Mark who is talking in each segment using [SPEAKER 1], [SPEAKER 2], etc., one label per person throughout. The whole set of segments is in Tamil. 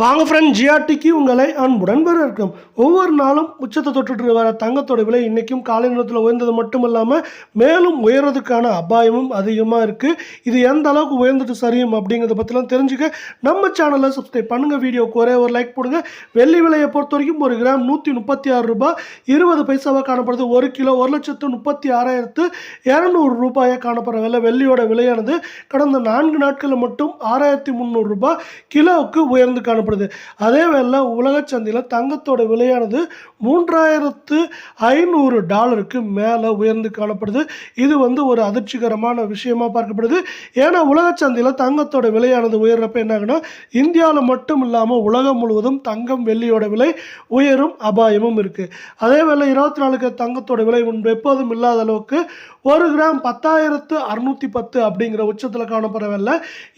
[SPEAKER 1] வாங்க ஃப்ரெண்ட் ஜிஆர்டிக்கு உங்களை அன்புடன் வரவேற்கும். ஒவ்வொரு நாளும் உச்சத்தை தொட்டுட்டு வர தங்கத்தோட விலை இன்றைக்கும் காலை நேரத்தில் உயர்ந்தது மட்டும் இல்லாமல் மேலும் உயர்றதுக்கான அபாயமும் அதிகமாக இருக்குது இது எந்த அளவுக்கு உயர்ந்துட்டு சரியும் அப்படிங்கிறத பற்றிலாம் தெரிஞ்சுக்க நம்ம சேனலை சப்ஸ்கிரைப் பண்ணுங்கள் வீடியோக்கு ஒரே ஒரு லைக் போடுங்க. வெள்ளி விலையை பொறுத்த வரைக்கும் ஒரு கிராம் நூற்றி முப்பத்தி ஆறு ரூபாய். இருபது பைசாவாக காணப்படுது. ஒரு கிலோ ஒரு லட்சத்து முப்பத்தி ஆறாயிரத்து இரநூறு ரூபாயாக காணப்படுற விலை வெள்ளியோட விலையானது கடந்த நான்கு நாட்களில் மட்டும் ஆறாயிரத்தி முந்நூறுரூபா கிலோவுக்கு உயர்ந்து காணப்படுது. அதே வேளை உலக சந்தையில் தங்கத்தோட விலையானது மூன்றாயிரத்து ஐநூறு டாலருக்கு மேலே உயர்ந்து காணப்படுது. இது வந்து ஒரு அதிர்ச்சிகரமான விஷயமா பார்க்கப்படுது. ஏன்னா உலக சந்தையில் தங்கத்தோட விலையானது உயர்றப்ப என்ன இந்தியாவில் மட்டும் இல்லாமல் உலகம் முழுவதும் தங்கம் வெள்ளியோட விலை உயரும் அபாயமும் இருக்குது அதே வேளை இருபத்தி நாலுக்கு தங்கத்தோட விலை முன்பு எப்போதும் இல்லாத அளவுக்கு ஒரு கிராம் பத்தாயிரத்து அறுநூற்றி பத்து அப்படிங்கிற உச்சத்தில் காணப்படவில்லை.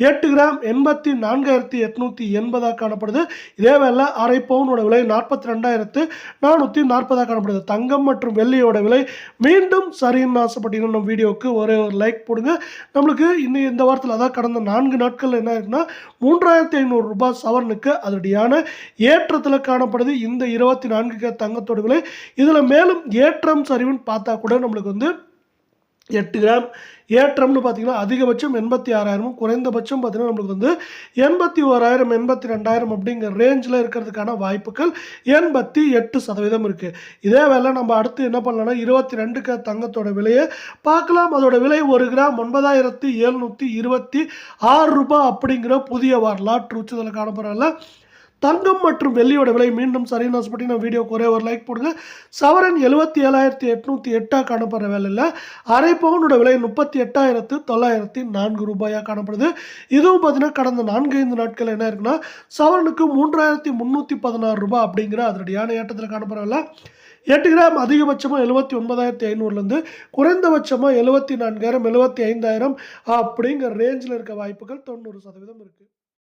[SPEAKER 1] எட்டு கிராம் எண்பத்தி நான்காயிரத்தி எட்நூற்றி எண்பதாக காணப்படுது. இதே வேலை அரை பவுனோட விலை நாற்பத்தி ரெண்டாயிரத்து நானூற்றி நாற்பதாக காணப்படுது. தங்கம் மற்றும் வெள்ளியோட விலை மீண்டும் சரின்னு ஆசைப்பட்டீங்கன்னா நம்ம வீடியோவுக்கு ஒரே ஒரு லைக் போடுங்க. நம்மளுக்கு இன்னும் இந்த வாரத்தில் அதான் கடந்த நான்கு நாட்கள் என்ன இருக்குன்னா மூன்றாயிரத்தி ஐநூறு ரூபாய் சவரனுக்கு அதனுடையான ஏற்றத்தில் காணப்படுது. இந்த இருபத்தி நான்கு தங்கத்தோட விலை. இதில் மேலும் ஏற்றம் சரிவுன்னு பார்த்தா கூட நம்மளுக்கு வந்து எட்டு கிராம். ஏற்றம்னு பார்த்தீங்கன்னா அதிகபட்சம் எண்பத்தி ஆறாயிரமும் குறைந்தபட்சம் பார்த்தீங்கன்னா நம்மளுக்கு வந்து எண்பத்தி ஓராயிரம் எண்பத்தி ரெண்டாயிரம் அப்படிங்கிற ரேஞ்சில் இருக்கிறதுக்கான வாய்ப்புகள் எண்பத்தி எட்டு சதவீதம் இருக்குது இதே வேலை நம்ம அடுத்து என்ன பண்ணலாம்னா இருபத்தி ரெண்டுக்கு தங்கத்தோட விலையை பார்க்கலாம். அதோட விலை ஒரு கிராம் ஒன்பதாயிரத்தி எழுநூற்றி இருபத்தி ஆறு ரூபாய் அப்படிங்கிற புதிய வரலாற்று உச்சத்தில் காணப்படுறதில்ல தங்கம் மற்றும் வெள்ளியோட விலை மீண்டும் சரின்னு ஆசைப்பட்டு நான் வீடியோக்கு ஒரே ஒரு லைக் போடுங்க. சவரன் எழுபத்தி ஏழாயிரத்தி எட்நூற்றி எட்டாக காணப்படுற வேலையில் அரை பவுனோட விலை முப்பத்தி எட்டாயிரத்து தொள்ளாயிரத்தி நான்கு ரூபாயாக காணப்படுது. இதுவும் பார்த்தீங்கன்னா கடந்த நான்கு ஐந்து நாட்கள் என்ன இருக்குன்னா சவரனுக்கு மூன்றாயிரத்தி முந்நூற்றி பதினாறு ரூபாய் அப்படிங்கிற அதனுடையான ஏற்றத்தில் காணப்படுற எட்டு கிராம் அதிகபட்சமாக எழுபத்தி ஒன்பதாயிரத்தி ஐநூறுலேருந்து குறைந்தபட்சமாக எழுபத்தி நான்காயிரம் எழுபத்தி ஐந்தாயிரம் அப்படிங்கிற ரேஞ்சில் இருக்க வாய்ப்புகள் தொண்ணூறு சதவீதம் இருக்குது